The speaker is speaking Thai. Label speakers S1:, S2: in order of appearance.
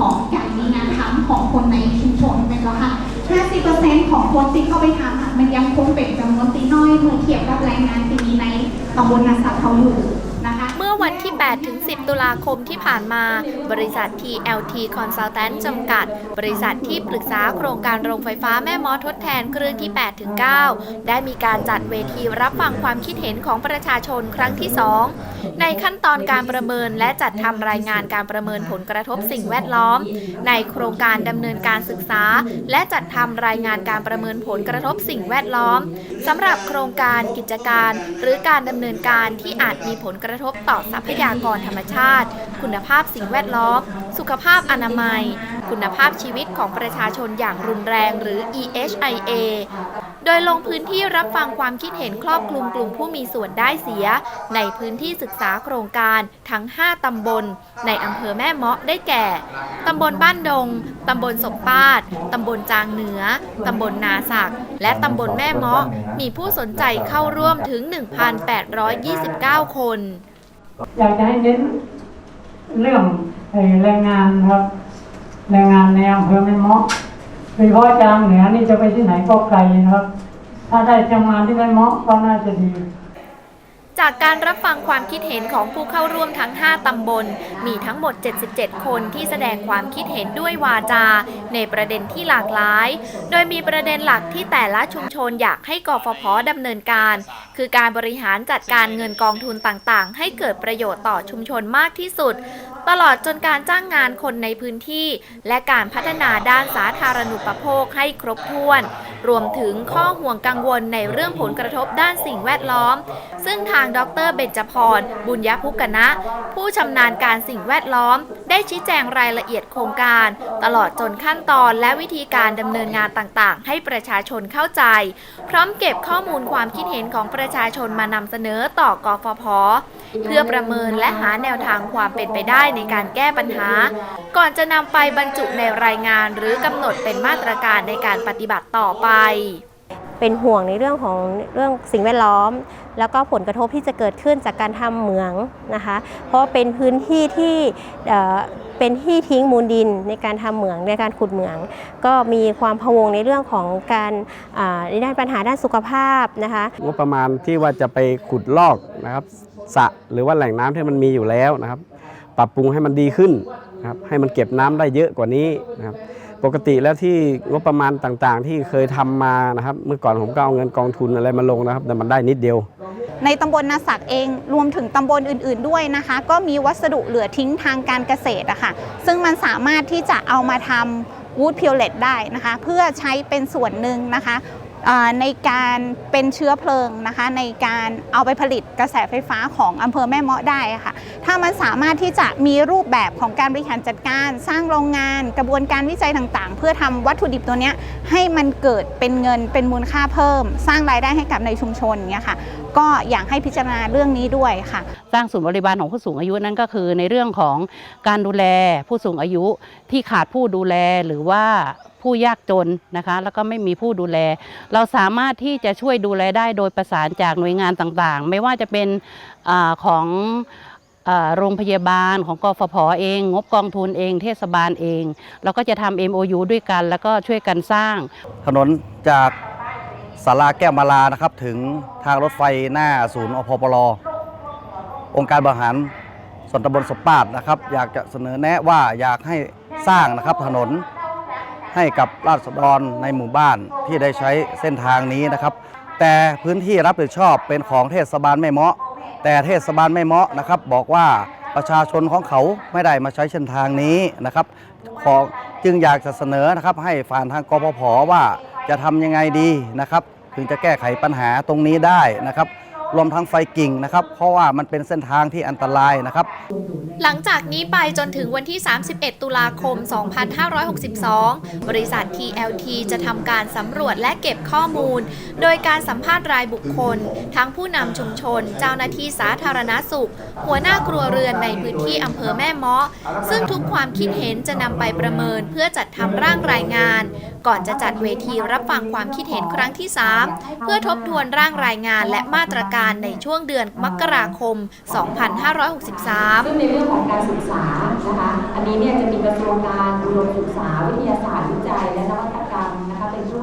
S1: ของการมีงานทำของคนในชุมชนเป็นราคา50%ของคนที่เข้าไปทำมันยังคงเป็นจำนวนตีน้อยเมื่อเทียบกับแรงงานที่มีในตำบลนาสักเขาอยู่นะคะ
S2: เมื่อวันที่ 8 ถึง 10 ตุลาคมที่ผ่านมา บริษัท TLT Consultant จำกัด บริษัทที่ปรึกษาโครงการโรงไฟฟ้าแม่มอทดแทนเครื่องที่ 8 ถึง 9 ได้มีการจัดเวทีรับฟังความคิดเห็นของประชาชนครั้งที่ 2 ในขั้นตอนการประเมินและจัดทำรายงานการประเมินผลกระทบสิ่งแวดล้อม ในโครงการดำเนินการศึกษา และจัดทำรายงานการประเมินผลกระทบสิ่งแวดล้อมสำหรับโครงการกิจการ หรือการดำเนินการที่อาจมีผลกระทบต่อทรัพยากรธรรมชาติ คุณภาพสิ่งแวดล้อม สุขภาพอนามัย คุณภาพชีวิตของประชาชนอย่างรุนแรงหรือ EHIA โดยลงพื้นที่รับฟังความคิดเห็นครอบคลุมกลุ่มผู้มีส่วนได้เสีย ในพื้นที่ศึกษาโครงการทั้ง 5 ตำบล ในอำเภอแม่เมาะได้แก่ ตำบลบ้านดง ตำบลสมปาด ตำบลจางเหนือ ตำบลนาสัก และตำบลแม่เมาะ มีผู้สนใจเข้าร่วมถึง 1,829 คน
S3: อยากจะให้เน้นเรื่องแรงงานครับ แรงงานในอำเภอแม่เมาะ ยเฉพาะจางเหนือนี่จะไปที่ไหนก็ไกลนะครับ ถ้าได้ทำงานที่แม่เมาะก็น่าจะดี
S2: จากการรับฟังความคิดเห็นของผู้เข้าร่วมทั้ง 5 ตำบล มีทั้งหมด 77 คนที่แสดงความคิดเห็นด้วยวาจา ในประเด็นที่หลากหลาย โดยมีประเด็นหลักที่แต่ละชุมชนอยากให้กฟผดำเนินการ คือการบริหารจัดการเงินกองทุนต่างๆ ให้เกิดประโยชน์ต่อชุมชนมากที่สุด ตลอดจนการจ้างงานคนในพื้นที่ และการพัฒนาด้านสาธารณูปโภคให้ครบถ้วน รวมถึงข้อห่วงกังวลในเรื่องผลกระทบด้านสิ่งแวดล้อม ซึ่งทางดรเบญจพร บุญยภุกนะ ผู้ชำนาญการสิ่งแวดล้อม ได้ชี้แจงรายละเอียดโครงการ ตลอดจนขั้นตอนและวิธีการดำเนินงานต่างๆ ให้ประชาชนเข้าใจ พร้อมเก็บข้อมูลความคิดเห็นของประชาชนมานำเสนอต่อกฟผ เพื่อประเมินและหาแนวทางความเป็นไปได้ในการแก้ปัญหา ก่อนจะนำไปบรรจุในรายงานหรือกำหนดเป็นมาตรการในการปฏิบัติต่อไป
S4: เป็นห่วงในเรื่องของเรื่องสิ่งแวดล้อม แล้วก็ผลกระทบที่จะเกิดขึ้นจากการทำเหมืองนะคะ เพราะเป็นพื้นที่ที่เอ่อเป็นที่ทิ้งมูลดินในการทำเหมืองในการขุดเหมือง ก็มีความพะวงในเรื่องของการอ่าในด้านปัญหาด้านสุขภาพนะคะ
S5: งบประมาณที่ว่าจะไปขุดลอกนะครับสระหรือว่าแหล่งน้ำที่มันมีอยู่แล้วนะครับ ปรับปรุงให้มันดีขึ้นนะครับให้มันเก็บน้ำได้เยอะกว่านี้นะครับปกติแล้วที่งบประมาณต่างๆ ที่เคยทำมานะครับ เมื่อก่อนผมก็เอาเงินกองทุนอะไรมาลงนะครับ แต่มันได้นิดเดียว
S1: ในตำบลนาสักเองรวมถึงตำบลอื่น ๆด้วยนะคะ ก็มีวัสดุเหลือทิ้งทางการเกษตรอะค่ะซึ่งมันสามารถที่จะเอามาทำวูดพิวเลตได้นะคะ เพื่อใช้เป็นส่วนหนึ่งนะคะ ในการเป็นเชื้อเพลิงนะคะ ในการเอาไปผลิตกระแสไฟฟ้าของอำเภอแม่เมาะได้ค่ะ ถ้ามันสามารถที่จะมีรูปแบบของการบริหารจัดการ สร้างโรงงาน กระบวนการวิจัยต่างๆ เพื่อทำวัตถุดิบตัวนี้ให้มันเกิดเป็นเงินเป็นมูลค่าเพิ่ม สร้างรายได้ให้กับในชุมชนเนี่ยค่ะก็อยากให้พิจารณาเรื่องนี้ด้วยค่ะ
S6: สร้างศูนย์บริบาลของผู้สูงอายุนั่นก็คือ ในเรื่องของการดูแลผู้สูงอายุที่ขาดผู้ดูแลหรือว่าผู้ยากจนนะคะ แล้วก็ไม่มีผู้ดูแล เราสามารถที่จะช่วยดูแลได้โดยประสานจากหน่วยงานต่างๆ ไม่ว่าจะเป็นอาของอ่าโรงพยาบาลของกฟผเอง งบกองทุนเอง เทศบาลเอง เราก็จะทำ MOU ด้วยกัน แล้วก็ช่วยกันสร้าง
S7: ถนนจาก สาราแก้วมาลานะครับถึงทางรถไฟหน้าศูนย์อพปรองค์การบริหารส่วนตำบลสปาดนะครับ อยากจะเสนอแนะว่าอยากให้สร้างนะครับถนนให้กับราษฎรในหมู่บ้านที่ได้ใช้เส้นทางนี้นะครับ แต่พื้นที่รับผิดชอบเป็นของเทศบาลแม่เมาะ แต่เทศบาลแม่เมาะนะครับ บอกว่าประชาชนของเขาไม่ได้มาใช้เส้นทางนี้นะครับขอจึงอยากจะเสนอนะครับให้ฝ่านทางกพพว่า จะทำยังไงดีนะครับ ถึงจะแก้ไขปัญหาตรงนี้ได้นะครับ รวมทั้งไฟกิ่งนะครับ เพราะว่ามันเป็นเส้นทางที่อันตรายนะครับ
S2: หลังจากนี้ไปจนถึงวันที่ 31 ตุลาคม 2562 บริษัท TLT จะทำการสำรวจและเก็บข้อมูล โดยการสัมภาษณ์รายบุคคล ทั้งผู้นำชุมชน เจ้าหน้าที่สาธารณสุข หัวหน้าครัวเรือนในพื้นที่อำเภอแม่เมาะ ซึ่งทุกความคิดเห็นจะนำไปประเมินเพื่อจัดทำร่างรายงาน ก่อนจะจัดเวทีรับฟังความคิดเห็นครั้งที่ 3 เพื่อทบทวนร่างรายงานและมาตรการการในช่วงเดือนมกราคม 2563
S8: ซึ่งในเรื่องของการศึกษานะคะ อันนี้เนี่ยจะมีกระทรวงการอุดมศึกษาวิทยาศาสตร์วิจัยและนวัตกรรมนะคะเป็นผู้